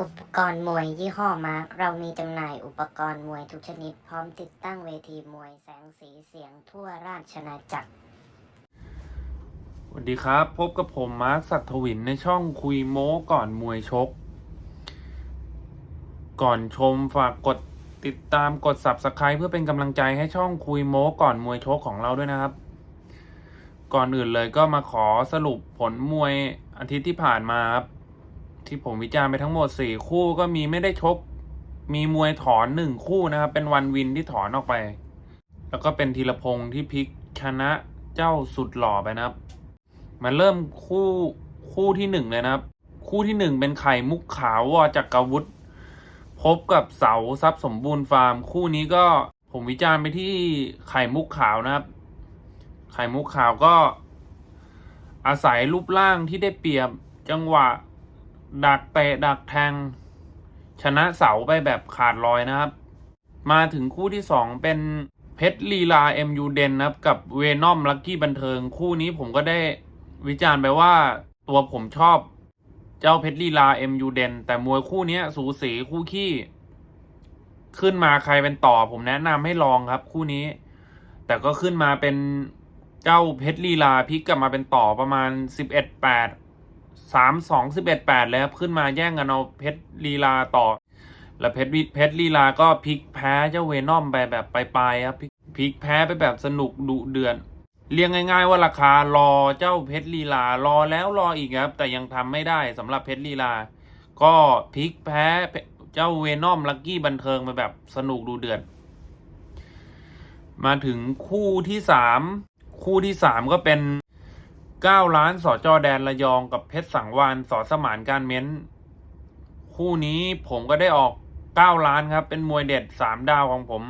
อุปกรณ์มวยยี่ห้อมาร์คเรามีจำหน่ายอุปกรณ์มวยทุกชนิด พร้อมติดตั้งเวทีมวยแสงสีเสียงทั่วราชนาจักร สวัสดีครับ พบกับผมมาร์คสัตทวินในช่องคุยโม้ก่อนมวยชก ก่อนชมฝากกดติดตามกด subscribe เพื่อเป็นกำลังใจให้ช่องคุยโม้ก่อนมวยชกของเราด้วยนะครับ ก่อนอื่นเลยก็มาขอสรุปผลมวยอาทิตย์ที่ผ่านมาครับ ที่ผมวิจารณ์ไปทั้งหมดสี่คู่ก็มีไม่ได้ชก มีมวยถอนหนึ่งคู่นะครับ เป็นวันวินที่ถอนออกไป แล้วก็เป็นธีรพงศ์ที่พลิกชนะเจ้าสุดหล่อไปนะครับ มาเริ่มคู่คู่ที่หนึ่งเลยนะครับ คู่ที่หนึ่งเป็นไข่มุกขาววอจักรวุฒิพบกับเสาทรัพย์สมบูรณ์ฟาร์ม คู่นี้ก็ผมวิจารณ์ไปที่ไข่มุกขาวนะครับ ไข่มุกขาวก็อาศัยรูปร่างที่ได้เปรียบจังหวะ ดักเตะดักแทง ชนะเสาไปแบบขาดลอยนะครับ มาถึงคู่ที่สองเป็นเพชรลีลาเอ็มยูเดนนะครับ กับเวนอมลักกี้บันเทิง คู่นี้ผมก็ได้วิจารณ์ไปว่าตัวผมชอบเจ้าเพชรลีลาเอ็มยูเดนแต่มวยคู่นี้สูสีคู่ขี้ ขึ้นมาใครเป็นต่อ ผมแนะนำให้ลองครับ คู่นี้ แต่ก็ขึ้นมาเป็นเจ้าเพชรลีลาพลิกกลับมาเป็นต่อประมาณสิบเอ็ดแปด สามสองสิบเอ็ดแปดแล้วขึ้นมาแย่งกันเอาเพชรลีลาต่อ แล้วเพชรวิเพชรลีลาก็พลิกแพ้เจ้าเวนอมไปแบบไปลายๆครับพลิกแพ้ไปแบบสนุกดุเดือนเรียกง่ายๆว่าราคารอเจ้าเพชรลีลารอแล้วรออีกครับ แต่ยังทำไม่ได้สำหรับเพชรลีลา ก็พลิกแพ้เจ้าเวนอมลักกี้บันเทิงไปแบบสนุกดูเดือดมาถึงคู่ที่สามคู่ที่สามก็เป็น เก้าล้านสอจอแดนระยองกับเพชรสังวานสอสมานการเม้น คู่นี้ผมก็ได้ออกเก้าล้านครับ เป็นมวยเด็ดสามดาวของผม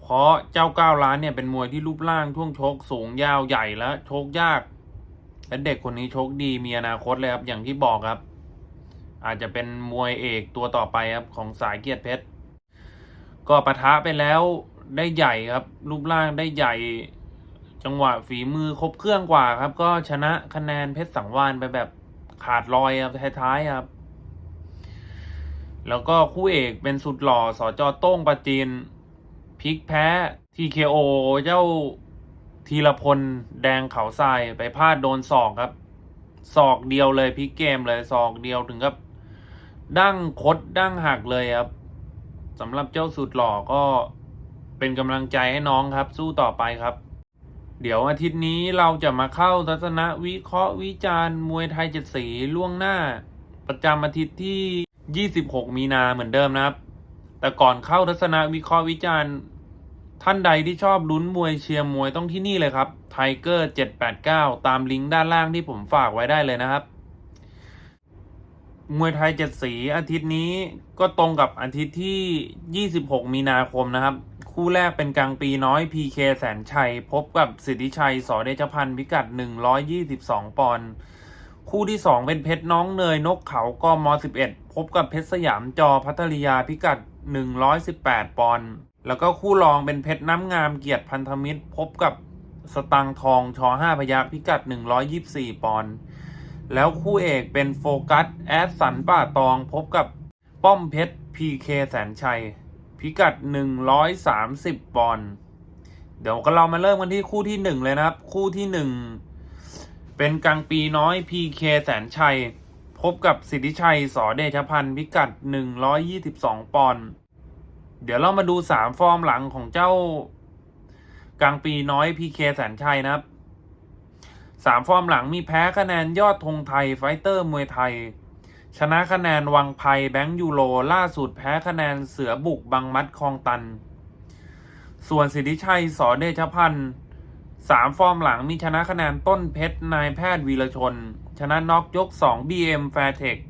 เพราะเจ้าเก้าล้านเนี่ยเป็นมวยที่รูปร่างช่วงชกสูงยาวใหญ่และชกยากและเด็กคนนี้ชกดีมีอนาคตเลยครับ อย่างที่บอกครับ อาจจะเป็นมวยเอกตัวต่อไปครับ ของสายเกียรติเพชรก็ปะทะไปแล้วได้ใหญ่ครับ รูปร่างได้ใหญ่ จังหวะฝีมือครบเครื่องกว่าครับ ก็ชนะคะแนนเพชรสังวานไปแบบขาดลอยครับท้ายๆครับ แล้วก็คู่เอกเป็นสุดหล่อสอจอโต้งประจีนพลิกแพ้ TKO เจ้าธีรพลแดงเขาทรายไปพลาดโดนศอกครับศอกเดียวเลยพลิกเกมเลยศอกเดียวถึงกับดั้งคดดั้งหักเลยครับสำหรับเจ้าสุดหล่อก็เป็นกำลังใจให้น้องครับ สู้ต่อไปครับ เดี๋ยวอาทิตย์นี้เราจะมาเข้าทัศนวิเคราะห์วิจารณ์มวยไทยเจ็ดสีล่วงหน้า ประจำอาทิตย์ที่ 26 มีนาเหมือนเดิมนะครับ แต่ก่อนเข้าทัศนวิเคราะห์วิจารณ์ท่านใดที่ชอบลุ้นมวยเชียร์มวยต้องที่นี่เลยครับไทเกอร์789 ตามลิงก์ด้านล่างที่ผมฝากไว้ได้เลยนะครับ มวยไทยเจ็ดสีอาทิตย์นี้ก็ตรงกับอาทิตย์ที่ 26 มีนาคมนะครับ คู่แรกเป็นกลางปีน้อย PK แสนชัย พบกับสิทธิชัยสอเดชพันธ์พิกัด 122 ปอนด์คู่ที่ 2 เป็นเพชรน้องเนยนกเขากม11 พบกับเพชรสยามจอพัทริยาพิกัด 118 ปอนด์แล้วก็คู่รองเป็นเพชรน้ำงามเกียรติพันธมิตร พบกับสตังทองชอ5พยักพิกัด 124 ปอนด์ แล้วคู่เอกเป็นโฟกัส แอดสันป่าตองพบกับป้อมเพชร PK แสนชัย พิกัด 130 ปอนด์เดี๋ยวก็เรามาเริ่มกันที่คู่ที่ 1 เลยนะครับ คู่ที่ 1 เป็นกลางปีน้อย PK แสนชัย พบกับสิทธิชัยสอเดชพันธ์พิกัด 122 ปอนด์เดี๋ยวเรามาดู 3 ฟอร์มหลังของเจ้ากลางปีน้อย PK แสนชัยนะครับ สามฟอร์มหลังมีแพ้คะแนนยอดธงไทยไฟเตอร์มวยไทย ชนะคะแนนวังไพแบงค์ยูโรล่าสุดแพ้คะแนนเสือบุกบังมัดคลองตัน ส่วนสิทธิชัยสอเดชพันธ์สามฟอร์มหลังมีชนะคะแนนต้นเพชรนายแพทย์วีรชน ชนะน็อกยก 2 BM f a i r t e c h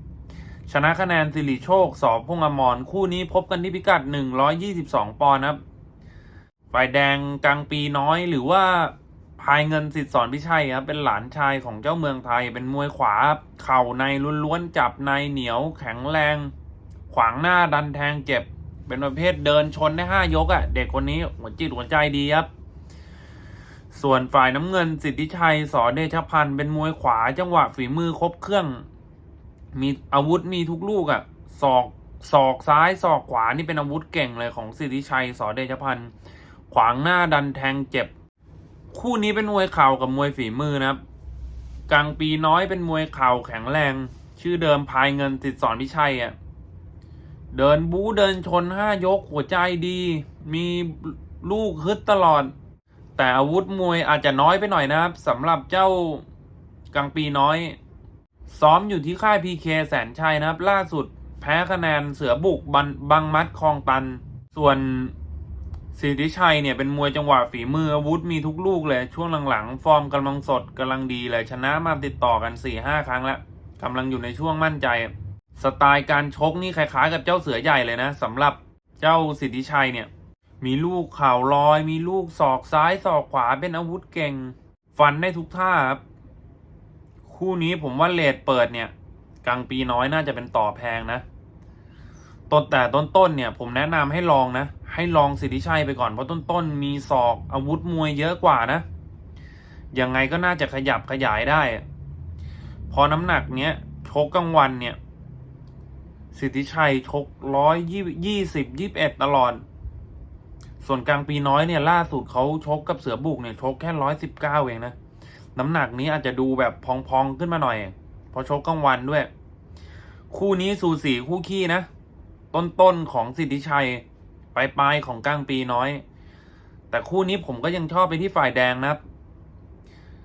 ชนะคะแนนสิริโชคสอพงษ์อมรคู่นี้พบกันที่พิกัด 122 ปอนด์ครับ ฝ่ายแดงกลางปีน้อยหรือว่า พายเงินสิทธิสอนพิชัยครับเป็นหลานชายของเจ้าเมืองไทย เป็นมวยขวา เข่าในล้วนๆจับในเหนียวแข็งแรง ขวางหน้าดันแทงเจ็บ เป็นประเภทเดินชนได้ห้ายกอะ่ะ เด็กคนนี้หัวจิตหัวใจดีครับ ส่วนฝ่ายน้ำเงินสิทธิชัยสอเดชพันธ์เป็นมวยขวาจังหวะฝีมือครบเครื่อง มีอาวุธมีทุกลูกอะ่ะศอกศอกซ้ายศอกขวานี่เป็นอาวุธเก่งเลยของสิทธิชัยสอเดชพันธ์ขวางหน้าดันแทงเจ็บ คู่นี้เป็นมวยเข่ากับมวยฝีมือนะครับ กลางปีน้อยเป็นมวยเข่าแข็งแรง ชื่อเดิมพายเงินติดสอนพิชัยอะ่ะ เดินบู๊เดินชนห้ายกหัวใจดี มีลูกฮึดตลอด แต่อาวุธมวยอาจจะน้อยไปหน่อยนะครับสำหรับเจ้ากลางปีน้อย ซ้อมอยู่ที่ค่ายพีเคแสนชัยนะครับ ล่าสุดแพ้คะแนนเสือบุกบันบังมัดคลองตัน ส่วน สิทธิชัยเนี่ยเป็นมวยจังหวะฝีมืออาวุธมีทุกลูกเลย ช่วงหลังๆ ฟอร์มกำลังสดกำลังดีเลยชนะมาติดต่อกัน4ี่ห้าครั้งแล้วกำลังอยู่ในช่วงมั่นใจ สไตล์การชกนี่คล้ายๆ กับเจ้าเสือใหญ่เลยนะสำหรับเจ้าสิทธิชัยเนี่ย มีลูกเข่าลอย มีลูกศอกซ้ายศอกขวาเป็นอาวุธเก่ง ฟันได้ทุกท่าครับคู่นี้ผมว่าเลทเปิดเนี่ยกลางปีน้อยน่าจะเป็นต่อแพงนะต้นแต่ต้นๆเนี่ย ผมแนะนำให้ลองนะ ให้ลองสิทธิชัยไปก่อนเพราะต้นๆมีศอกอาวุธมวยเยอะกว่านะยังไงก็น่าจะขยับขยายได้ พอน้ำหนักเนี้ยชกกลางวันเนี่ย สิทธิชัยชกร้อยยี่สิบยี่บเอ็ดตลอด ส่วนกลางปีน้อยเนี่ยล่าสุดเขาชกกับเสือบุกเนี่ยชกแค่ร้อยสิบเก้าเองนะ น้ำหนักนี้อาจจะดูแบบพองๆขึ้นมาหน่อยพราะชกกลางวันด้วย คู่นี้สูสีคู่ขี้นะ ต้นๆของสิทธิชัย ปลายของกลางปีน้อย แต่คู่นี้ผมก็ยังชอบไปที่ฝ่ายแดงนะครับ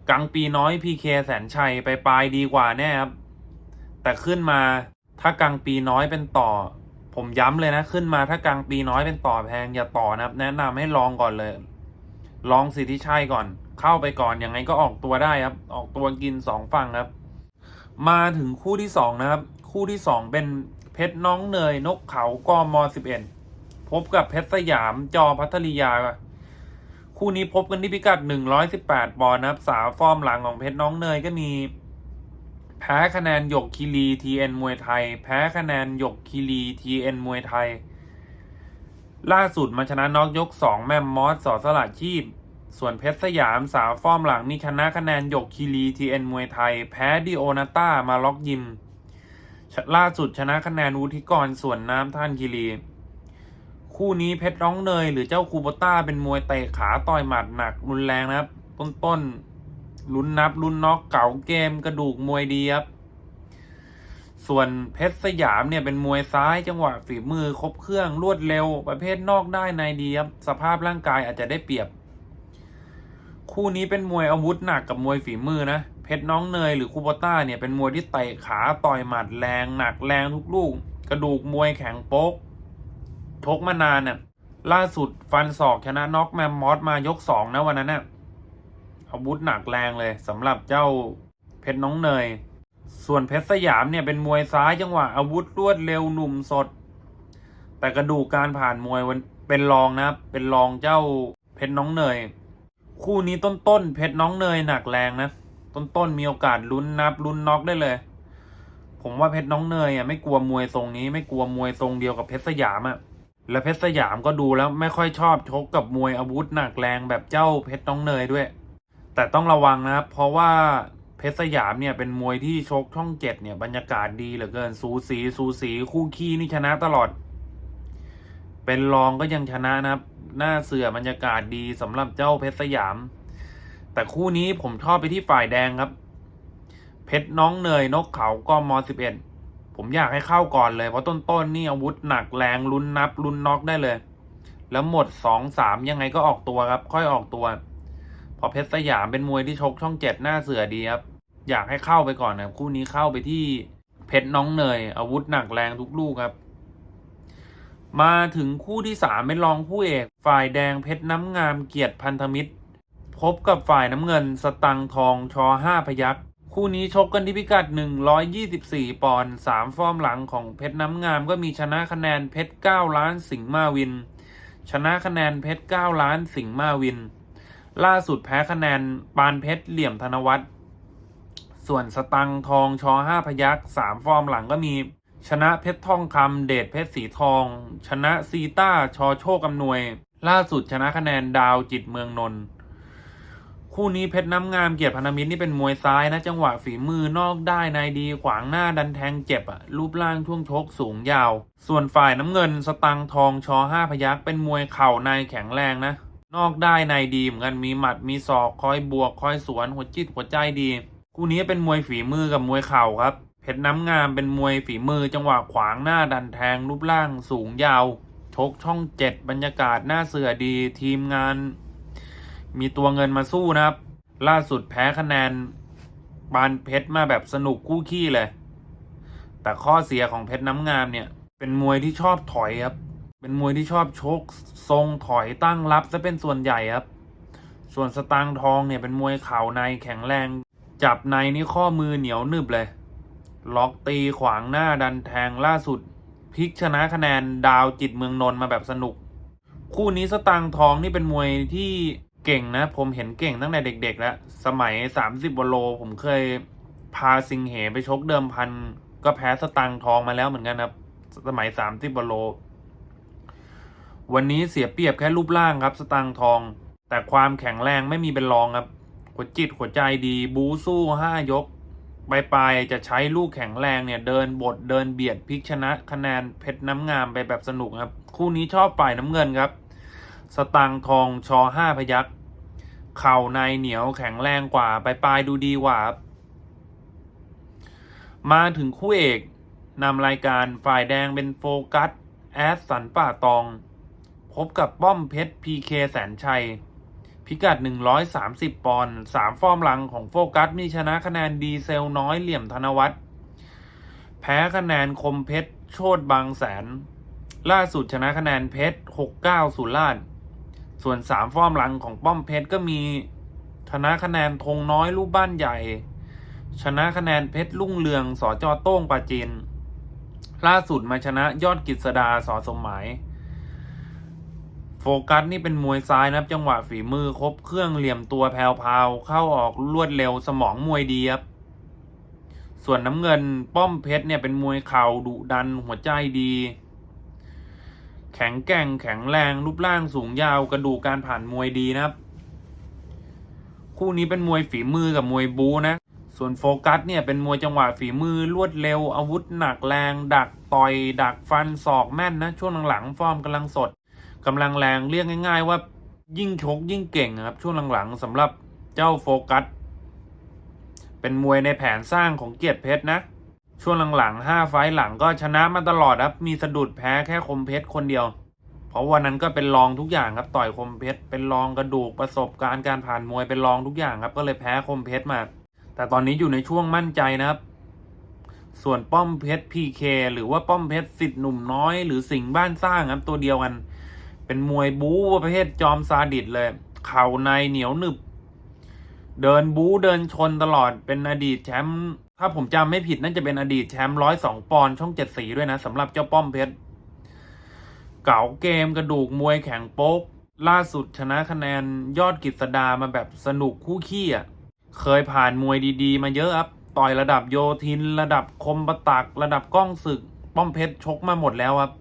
กลางปีน้อยพีเคแสนชัยไปปลายดีกว่าแน่ครับ แต่ขึ้นมาถ้ากลางปีน้อยเป็นต่อ ผมย้ำเลยนะขึ้นมาถ้ากลางปีน้อยเป็นต่อแพงอย่าต่อนะครับ แนะนำให้ลองก่อนเลย ลองสิทธิชัยก่อน เข้าไปก่อนยังไงก็ออกตัวได้ครับ ออกตัวกินสองฝั่งครับ มาถึงคู่ที่สองนะครับ คู่ที่สองเป็นเพชรน้องเนยนกเขากมสิบเอ็ด พบกับเพชรสยามจอพัทริยา คู่นี้พบกันที่พิกัดหนึ่งร้อยสิบแปดปอนด์นะครับ สาวฟอร์มหลังของเพชรน้องเนยก็มี แพ้คะแนนหยกคีรีทีเอ็นมวยไทย แพ้คะแนนหยกคีรีทีเอ็นมวยไทย ล่าสุดมาชนะน็อกยกสองแมมมอสสอสละชีพ ส่วนเพชรสยามสาวฟอร์มหลังมีชนะคะแนนหยกคีรีทีเอ็นมวยไทย แพ้ดิโอนาต้ามาล็อกยิม ล่าสุดชนะคะแนนวุฒิกรส่วนน้ำท่านคีรี คู่นี้เพชรร้องเนยหรือเจ้าคูโบต้าเป็นมวยเตะขาต่อยหมัดหนักรุนแรงนะครับ ต้นๆลุ้นนับลุ้นน็อกเก่าเกมกระดูกมวยดีครับ ส่วนเพชรสยามเนี่ยเป็นมวยซ้ายจังหวะฝีมือครบเครื่องรวดเร็ว ประเภทนอกได้ในดีครับสภาพร่างกายอาจจะได้เปรียบ คู่นี้เป็นมวยอาวุธหนักกับมวยฝีมือนะเพชรน้องเนยหรือคูโบต้าเนี่ยเป็นมวยที่เตะขาต่อยหมัดแรงหนักแรงทุกลูกกระดูกมวยแข็งโป๊ก ชกมานานน่ะล่าสุดฟันศอกชนะน็อกแมมมอสมายกสองนะวันนั้นน่ะอาวุธหนักแรงเลยสำหรับเจ้าเพชรน้องเนย ส่วนเพชรสยามเนี่ยเป็นมวยซ้ายจังหวะอาวุธรวดเร็วหนุ่มสด แต่กระดูกการผ่านมวยเป็นรองนะเป็นรองเจ้าเพชรน้องเนย คู่นี้ต้นต้นๆเพชรน้องเนยหนักแรงนะ ต้นต้นๆมีโอกาสลุ้นนับลุ้นน็อกได้เลย ผมว่าเพชรน้องเนยอะไม่กลัวมวยทรงนี้ ไม่กลัวมวยทรงเดียวกับเพชรสยามอะ และเพชรสยามก็ดูแล้วไม่ค่อยชอบชกกับมวยอาวุธหนักแรงแบบเจ้าเพชรน้องเนยด้วย แต่ต้องระวังนะครับ เพราะว่าเพชรสยามเนี่ยเป็นมวยที่ชกช่องเจ็ดเนี่ยบรรยากาศดีเหลือเกินสูสีสูสีคู่ขี้นี่ชนะตลอด เป็นรองก็ยังชนะนะครับ หน้าเสือบรรยากาศดีสำหรับเจ้าเพชรสยาม แต่คู่นี้ผมชอบไปที่ฝ่ายแดงครับ เพชรน้องเนยนกเขาก็มสิบเอ็ด ผมอยากให้เข้าก่อนเลย เพราะต้นๆนนี่อาวุธหนักแรงลุ้นนับลุ้นน็อกได้เลย แล้วหมดสองสามยังไงก็ออกตัวครับ ค่อยออกตัว พอเพชรสยามเป็นมวยที่ชกช่องเจ็ดหน้าเสือดีครับ อยากให้เข้าไปก่อนนะคู่นี้เข้าไปที่เพชรน้องเนย อาวุธหนักแรงทุกลูกครับ มาถึงคู่ที่สามเป็นรองคู่เอก ฝ่ายแดงเพชรน้ำงามเกียรติพันธมิตร พบกับฝ่ายน้ำเงินสตังทองชอห้าพยัก คู่นี้ชกกันที่พิกัด 124 ปอนด์3ฟอร์มหลังของเพชรน้ำงามก็มีชนะคะแนนเพชร 9 ล้านสิงห์มาวิน ชนะคะแนนเพชร 9 ล้านสิงห์มาวิน ล่าสุดแพ้คะแนนปานเพชรเหลี่ยมธนวัฒน์ส่วนสตังทองชอห้าพยักสามฟอร์มหลังก็มี ชนะเพชรทองคำเดชเพชรสีทอง ชนะซีต้าชอโชคอำนวย ล่าสุดชนะคะแนนดาวจิตเมืองนนท์ คู่นี้เพชรน้ำงามเกียรติพนมิตรนี่เป็นมวยซ้ายนะ จังหวะฝีมือนอกได้ในดีขวางหน้าดันแทงเจ็บอะรูปร่างช่วงชกสูงยาว ส่วนฝ่ายน้ำเงินสตังทองชอห้าพยักเป็นมวยเข่าในแข็งแรงนะ นอกได้ในดีเหมือนกันมีหมัดมีศอกคอยบวกคอยสวนหัวจิตหัวใจดี คู่นี้เป็นมวยฝีมือกับมวยเข่าครับเพชรน้ำงามเป็นมวยฝีมือ จังหวะขวางหน้าดันแทงรูปร่างสูงยาวชกช่องเจ็ดบรรยากาศหน่าเสือดีทีมงาน มีตัวเงินมาสู้นะครับ ล่าสุดแพ้คะแนนบานเพชรมาแบบสนุกคู่ขี้เลย แต่ข้อเสียของเพชรน้ำงามเนี่ย เป็นมวยที่ชอบถอยครับ เป็นมวยที่ชอบชก ทรงถอยตั้งรับซะเป็นส่วนใหญ่ครับ ส่วนสตางทองเนี่ยเป็นมวยเข่าในแข็งแรง จับในนี่ข้อมือเหนียวหนึบเลย ล็อกตีขวางหน้าดันแทงล่าสุดพลิกชนะคะแนนดาวจิตเมืองนนท์มาแบบสนุก คู่นี้สตางทองนี่เป็นมวยที่ เก่งนะ ผมเห็นเก่งตั้งแต่เด็ก ๆ แล้ว สมัย30วโล ผมเคยพาสิงเหไปชกเดิมพัน ก็แพ้สตางทองมาแล้วเหมือนกันครับ สมัย30วโล วันนี้เสียเปรียบแค่รูปร่างครับ สตางทอง แต่ความแข็งแรงไม่มีเป็นรองครับหัวจิตหัวใจดีบูสู้ห้ายกปลายปลายๆจะใช้ลูกแข็งแรงเนี่ย เดินบทเดินเบียดพลิกชนะคะแนนเพชรน้ำงามไปแบบสนุกครับ คู่นี้ชอบฝ่ายน้ำเงินครับ สตังทองชอห้าพยักเข่าในเหนียวแข็งแรงกว่าปลายปลายดูดีกว่า มาถึงคู่เอกนำรายการฝ่ายแดงเป็นโฟกัส แอสสันป่าตอง พบกับป้อมเพชรพีเคแสนชัย พิกัด 130 ปอนด์สามฟอร์มหลังของโฟกัส มีชนะคะแนนดีเซลน้อยเหลี่ยมธนวัฒน์แพ้คะแนนคมเพชร โชดบางแสน ล่าสุดชนะคะแนนเพชร 69สุราษฎร์ ส่วนสามฟอร์มหลังของป้อมเพชรก็มีชนะคะแนนธงน้อยรูปบ้านใหญ่ ชนะคะแนนเพชรลุ่งเรืองสอจอโต้งปาจีนล่าสุดมาชนะยอดกฤษดาสอสมหมายโฟกัสนี่เป็นมวยซ้ายนะครับจังหวะฝีมือครบเครื่องเหลี่ยมตัวแพรวๆเข้าออกรวดเร็วสมองมวยดีครับส่วนน้ำเงินป้อมเพชรเนี่ยเป็นมวยเข่าดุดันหัวใจดี แข็งแกร่งแข็งแรงรูปร่างสูงยาวกระดูกการผ่านมวยดีนะครับ คู่นี้เป็นมวยฝีมือกับมวยบูนะ ส่วนโฟกัสเนี่ยเป็นมวยจังหวะฝีมือรวดเร็ว อาวุธหนักแรง ดักต่อย ดักฟันศอกแม่นนะ ช่วงหลังๆฟอร์มกำลังสดกำลังแรงเรียกง่าย ๆ ว่ายิ่งชกยิ่งเก่งครับช่วงหลังๆสำหรับเจ้าโฟกัส เป็นมวยในแผนสร้างของเกียรติเพชรนะ ช่วงหลังๆห้าไฟต์หลังก็ชนะมาตลอดครับ มีสะดุดแพ้แค่คมเพชรคนเดียว เพราะวันนั้นก็เป็นรองทุกอย่างครับต่อยคมเพชรเป็นรองกระดูกประสบการณ์การผ่านมวยเป็นรองทุกอย่างครับ ก็เลยแพ้คมเพชรมา แต่ตอนนี้อยู่ในช่วงมั่นใจนะครับ ส่วนป้อมเพชรพีเคหรือว่าป้อมเพชรสิทธิ์หนุ่มน้อย หรือสิงห์บ้านสร้างครับตัวเดียวกัน เป็นมวยบู๊ประเภทจอมซาดิสเลย เข่าในเหนียวหนึบ เดินบู๊เดินชนตลอดเป็นอดีตแชมป์ ถ้าผมจำไม่ผิดน่าจะเป็นอดีตแชมป์ร้อยสองปอนด์ช่องเจ็ดสีด้วยนะสำหรับเจ้าป้อมเพชร เก่าเกมกระดูกมวยแข็งโป๊ก ล่าสุดชนะคะแนนยอดกฤษดามาแบบสนุกคู่ขี้อะ เคยผ่านมวยดีๆ มาเยอะครับ ต่อยระดับโยทิน ระดับคมประตัก ระดับก้องศึก ป้อมเพชรชกมาหมดแล้วครับ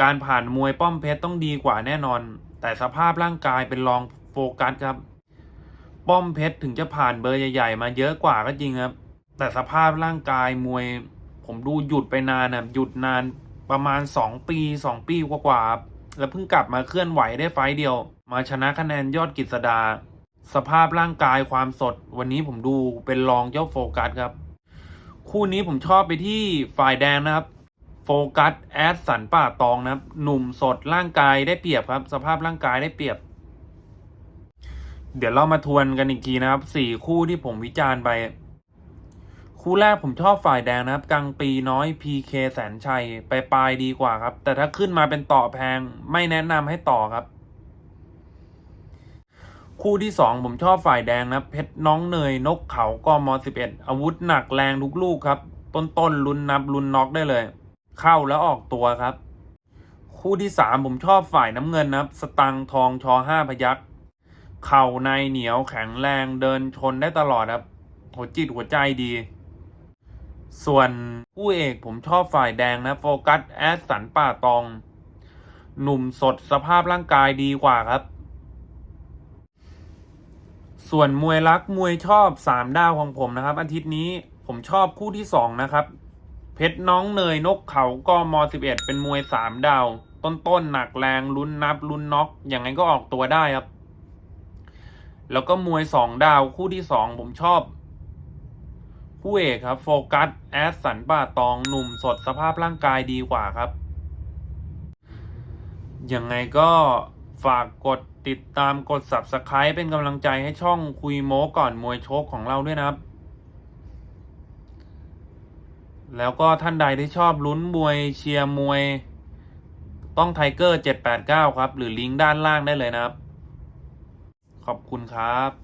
การผ่านมวยป้อมเพชรต้องดีกว่าแน่นอน แต่สภาพร่างกายเป็นรองโฟกัสครับ ป้อมเพชรถึงจะผ่านเบอร์ใหญ่ๆ มาเยอะกว่าก็จริงครับ แต่สภาพร่างกายมวย ผมดูหยุดไปนานนะหยุดนานประมาณสองปีสองปีกว่าๆแล้วเพิ่งกลับมาเคลื่อนไหวได้ไฟเดียว มาชนะคะแนนยอดกฤษดา สภาพร่างกายความสด วันนี้ผมดูเป็นรองเจ้าโฟกัสครับ คู่นี้ผมชอบไปที่ฝ่ายแดงนะครับ โฟกัสแอดสันป่าตองนะครับ หนุ่มสดร่างกายได้เปรียบครับ สภาพร่างกายได้เปรียบ เดี๋ยวเรามาทวนกันอีกทีนะครับสี่คู่ที่ผมวิจารณ์ไป คู่แรกผมชอบฝ่ายแดงนะครับกังปีน้อย PK แสนชัยไปปลายดีกว่าครับ แต่ถ้าขึ้นมาเป็นต่อแพงไม่แนะนำให้ต่อครับ คู่ที่สองผมชอบฝ่ายแดงนะเพชรน้องเนยนกเขากมสิบเอ็ดอาวุธหนักแรงทุกลูกครับ ต้นต้นลุนนับลุนน็อกได้เลย เข้าแล้วออกตัวครับ คู่ที่สามผมชอบฝ่ายน้ำเงินนะครับ สตังทองชอห้าพยักเข่าในเหนียวแข็งแรงเดินชนได้ตลอดครับหัวจิตหัวใจดี ส่วนคู่เอกผมชอบฝ่ายแดงนะ โฟกัสแอดสันป่าตอง หนุ่มสดสภาพร่างกายดีกว่าครับ ส่วนมวยรักมวยชอบสามดาวของผมนะครับ อาทิตย์นี้ผมชอบคู่ที่สองนะครับ เพชรน้องเนยนกเขาก็มสิบเอ็ดเป็นมวยสามดาว ต้นๆหนักแรงลุ้นนับลุ้นน็อกอย่างไงก็ออกตัวได้ครับ แล้วก็มวยสองดาวคู่ที่สองผมชอบ คู่เอกครับ โฟกัส แอสสันป่าตองหนุ่มสดสภาพร่างกายดีกว่าครับ ยังไงก็ฝากกดติดตามกด Subscribe เป็นกำลังใจให้ช่องคุยโม้ก่อนมวยโชคของเราด้วยนะครับ แล้วก็ท่านใดที่ชอบลุ้นมวยเชียร์มวย ต้องไทเกอร์ 789 ครับ หรือลิงก์ด้านล่างได้เลยนะครับ ขอบคุณครับ